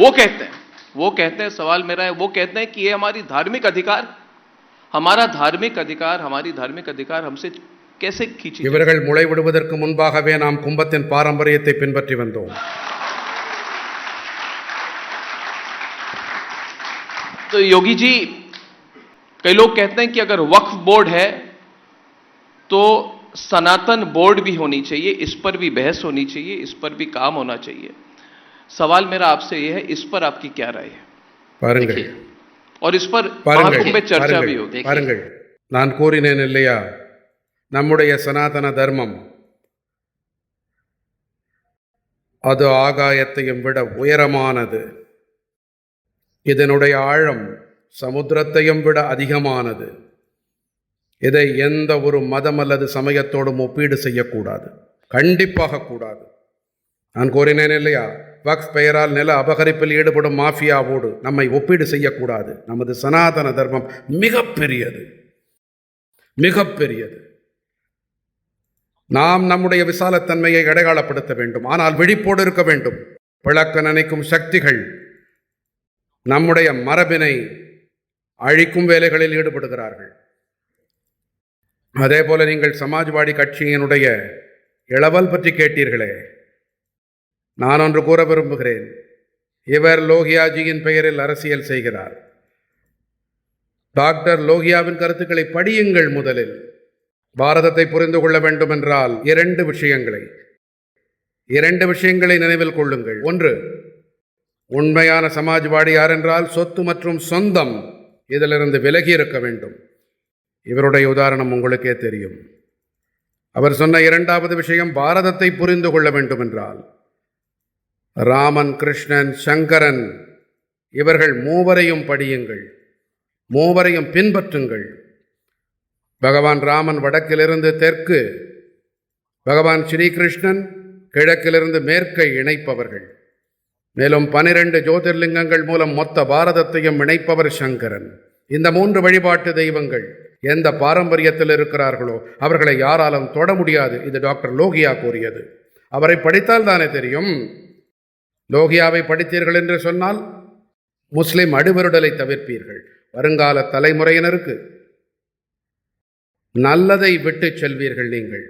वो कहते हैं वो कहते हैं सवाल मेरा है वो कहते हैं कि ये हमारी धार्मिक अधिकार हमारा धार्मिक अधिकार हमारी धार्मिक अधिकार हमसे कैसे खींची जाए? இவர்கள் முளைவிடுவதற்கு முன்பாகவே நாம் கும்பத்தின் பாரம்பரியத்தை பின்பற்றி வந்தோம் तो योगी जी कई लोग कहते हैं कि अगर वक्फ बोर्ड है तो सनातन बोर्ड भी होनी चाहिए इस पर भी बहस होनी चाहिए इस पर भी काम होना चाहिए सवाल मेरा आपसे यह है इस पर आपकी क्या राय है பாருங்கள் देखिए, और इस पर பாருங்கள் महाकुंभ में चर्चा भी பாருங்கள், होगी பாருங்கள் நான் கூறினேன் இல்லையா நம்முடைய சனாதன தர்மம் அது ஆகாயத்தையும் விட உயரமானது இதனுடைய ஆழம் சமுத்திரத்தையும் விட அதிகமானது இதை எந்த ஒரு மதம் அல்லது சமயத்தோடும் ஒப்பீடு செய்யக்கூடாது கண்டிப்பாக கூடாது நான் கூறினேன் இல்லையா? வக்ஃப் பெயரால் நில அபகரிப்பில் ஈடுபடும் மாஃபியாவோடு நம்மை ஒப்பீடு செய்யக்கூடாது. நமது சனாதன தர்மம் மிகப்பெரியது. மிகப்பெரியது. நாம் நம்முடைய விசாலத்தன்மையை அடையாளப்படுத்த வேண்டும். ஆனால் விழிப்போடு இருக்க வேண்டும். பிளக்க நினைக்கும் சக்திகள் நம்முடைய மரபினை அழிக்கும் வேலைகளில் ஈடுபடுகிறார்கள். அதே போல நீங்கள் சமாஜ்வாடி கட்சியினுடைய இளவல் பற்றி கேட்டீர்களே. நான் ஒன்று கூற விரும்புகிறேன். இவர் லோகியாஜியின் பெயரில் அரசியல் செய்கிறார். டாக்டர் லோகியாவின் கருத்துக்களை படியுங்கள் முதலில். பாரதத்தை புரிந்து கொள்ள வேண்டுமென்றால் இரண்டு விஷயங்களை. இரண்டு விஷயங்களை நினைவில் கொள்ளுங்கள். ஒன்று உண்மையான சமாஜ்வாடி யார் என்றால் சொத்து மற்றும் சொந்தம் இதிலிருந்து விலகி இருக்க வேண்டும். இவருடைய உதாரணம் உங்களுக்கே தெரியும். அவர் சொன்ன இரண்டாவது விஷயம் பாரதத்தை புரிந்து கொள்ள வேண்டுமென்றால். ராமன் கிருஷ்ணன் சங்கரன் இவர்கள் மூவரையும் படியுங்கள். மூவரையும் பின்பற்றுங்கள். பகவான் ராமன் வடக்கிலிருந்து தெற்கு பகவான் ஸ்ரீகிருஷ்ணன் கிழக்கிலிருந்து மேற்கை இணைப்பவர்கள். மேலும் பனிரெண்டு ஜோதிர்லிங்கங்கள் மூலம் மொத்த பாரதத்தையும் இணைப்பவர் சங்கரன். இந்த மூன்று வழிபாட்டு தெய்வங்கள் எந்த பாரம்பரியத்தில் இருக்கிறார்களோ அவர்களை யாராலும் தொட முடியாது இது டாக்டர் லோகியா கூறியது. அவரை படித்தால் தானே தெரியும்? லோகியாவை படித்தீர்கள் என்று சொன்னால் முஸ்லிம் அடிவருடலை தவிர்ப்பீர்கள். வருங்கால தலைமுறையினருக்கு நல்லதை விட்டுச் செல்வீர்கள் நீங்கள்.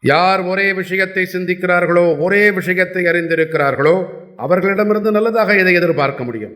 யார் ஒரே விஷயத்தை சிந்திக்கிறார்களோ ஒரே விஷயத்தை அறிந்திருக்கிறார்களோ அவர்களிடமிருந்து நல்லதாக இதை எதிர்பார்க்க முடியும்?